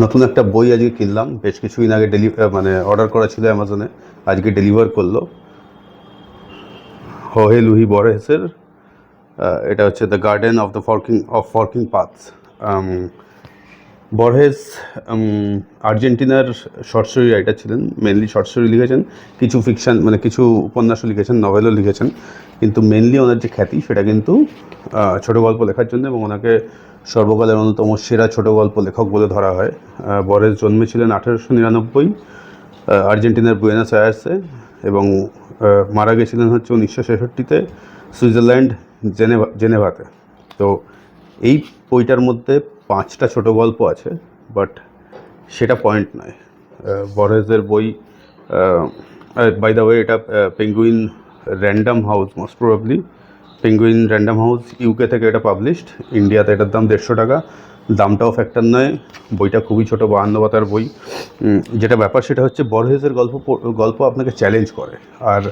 নতুন একটা বই আজকে কিনলাম। বেশ কিছুদিন আগে ডেলি মানে অর্ডার করা ছিল অ্যামাজনে আজকে ডেলিভার করল। হোহে লুহি বরেসের আহ, এটা হচ্ছে the garden of the forking of forking paths Borges আর্জেন্টিনার শর্ট স্টোরি রাইটার ছিলেন মেনলি শর্ট স্টোরি লিখেছেন। কিছু ফিকশান মানে কিছু উপন্যাসও লিখেছেন নভেলও লিখেছেন। কিন্তু মেনলি ওনার যে খ্যাতি, সেটা কিন্তু ছোট গল্প লেখার জন্য এবং ওনাকে সর্বকালের অন্যতম সেরা ছোট গল্প লেখক বলে ধরা হয়। বরেস জন্মেছিলেন আঠেরোশো নিরানব্বই আর্জেন্টিনার বুয়েনাস আয়ার্সে এবং মারা গেছিলেন হচ্ছে উনিশশো ছেষট্টিতে সুইজারল্যান্ড, জেনেভা, জেনেভাতে। তো এই বইটার মধ্যে পাঁচটা ছোট গল্প আছে, বাট সেটা পয়েন্ট নয়। বরেজের বই বাই দ্য ওয়ে এটা Penguin Random House most probably Penguin Random House UK থেকে এটা পাবলিশড ইন্ডিয়াতে এটার দাম দেড়শো টাকা। দামটাও ফ্যাক্টর নয়। বইটা খুবই ছোটো, বাহান্ন পাতার বই। যেটা ব্যাপার সেটা হচ্ছে বরহেজের গল্প গল্প আপনাকে চ্যালেঞ্জ করে। আর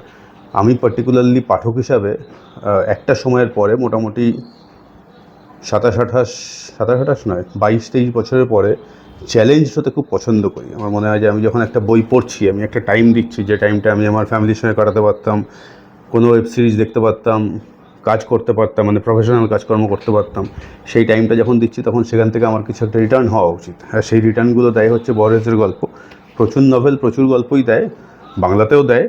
আমি পার্টিকুলারলি পাঠক হিসাবে একটা সময়ের পরে মোটামুটি সাতাশ, আঠাশ সাতাশ, আঠাশ নয়, বাইশ, তেইশ বছরের পরে চ্যালেঞ্জ হতে খুব পছন্দ করি। আমার মনে হয় যে আমি যখন একটা বই পড়ছি, আমি একটা টাইম দিচ্ছি, যে টাইমটা আমি আমার ফ্যামিলির সঙ্গে কাটাতে পারতাম কোনো ওয়েব সিরিজ দেখতে পারতাম, কাজ করতে পারতাম মানে প্রফেশনাল কাজকর্ম করতে পারতাম, সেই টাইমটা যখন দিচ্ছি তখন সেখান থেকে আমার কিছু একটা রিটার্ন হওয়া উচিত। আর সেই রিটার্নগুলো দেয় হচ্ছে বরেজের গল্প। প্রচুর নভেল প্রচুর গল্পই দেয়, বাংলাতেও দেয়,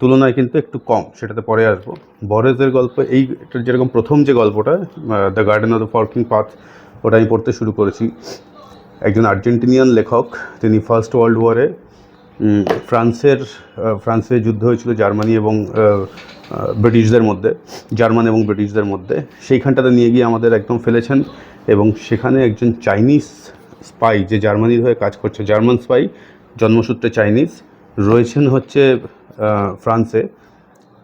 তুলনায় কিন্তু একটু কম, সেটাতে পরে আসব। বরেজের গল্প, এই যেরকম প্রথম যে গল্পটা the garden of the forking path ওটা আমি পড়তে শুরু করেছি। একজন আর্জেন্টিনিয়ান লেখক, তিনি ফার্স্ট ওয়ার্ল্ড ওয়ারে ফ্রান্সের ফ্রান্সে যুদ্ধ হয়েছিল জার্মানি এবং ব্রিটিশদের মধ্যে, জার্মান এবং ব্রিটিশদের মধ্যে। সেইখানটাতে নিয়ে গিয়ে আমাদের একদম ফেলেছেন এবং সেখানে একজন চাইনিজ স্পাই যে জার্মানির হয়ে কাজ করছে, জার্মান স্পাই, জন্মসূত্রে চাইনিজ, রয়েছেন হচ্ছে ফ্রান্সে।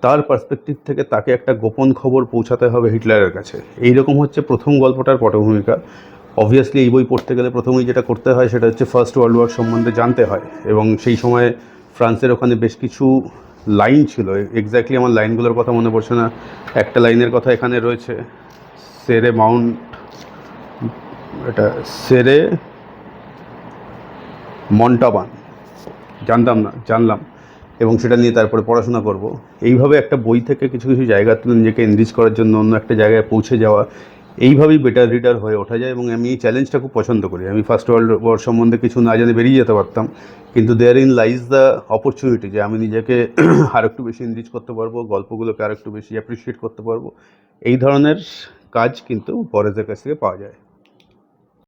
তার পার্সপেক্টিভ থেকে তাকে একটা গোপন খবর পৌঁছাতে হবে হিটলারের কাছে। এই রকম হচ্ছে প্রথম গল্পটার পটভূমিকা। অবভিয়াসলি এই বই পড়তে গেলে প্রথমেই যেটা করতে হয়, সেটা হচ্ছে ফার্স্ট ওয়ার্ল্ড ওয়ার সম্বন্ধে জানতে হয়। এবং সেই সময় ফ্রান্সের ওখানে বেশ কিছু লাইন ছিল। এক্স্যাক্টলি আমার লাইনগুলোর কথা মনে পড়ছে না। একটা লাইনের কথা এখানে রয়েছে। সেরে মাউন্ট, এটা সেরে মন্টাবান। জানতাম না, জানলাম। এবং সেটা নিয়ে তারপরে পড়াশোনা করব। এইভাবে একটা বই থেকে কিছু কিছু জায়গা নিজেকে এনরিচ করার জন্য অন্য একটা জায়গায় পৌঁছে যাওয়া এইভাবেই বেটার রিডার হয়ে ওঠা যায় এবং আমি এই চ্যালেঞ্জটা খুব পছন্দ করি। আমি ফার্স্ট ওয়ার্ল্ড ওয়ার সম্বন্ধে কিছু না জানে বেরিয়ে যেতে পারতাম, কিন্তু therein lies the opportunity যে আমি নিজেকে আর একটু বেশি ইনরিচ করতে পারব, গল্পগুলোকে আর একটু বেশি অ্যাপ্রিসিয়েট করতে পারব। এই ধরনের কাজ কিন্তু বরেজের কাছ থেকে পাওয়া যায়।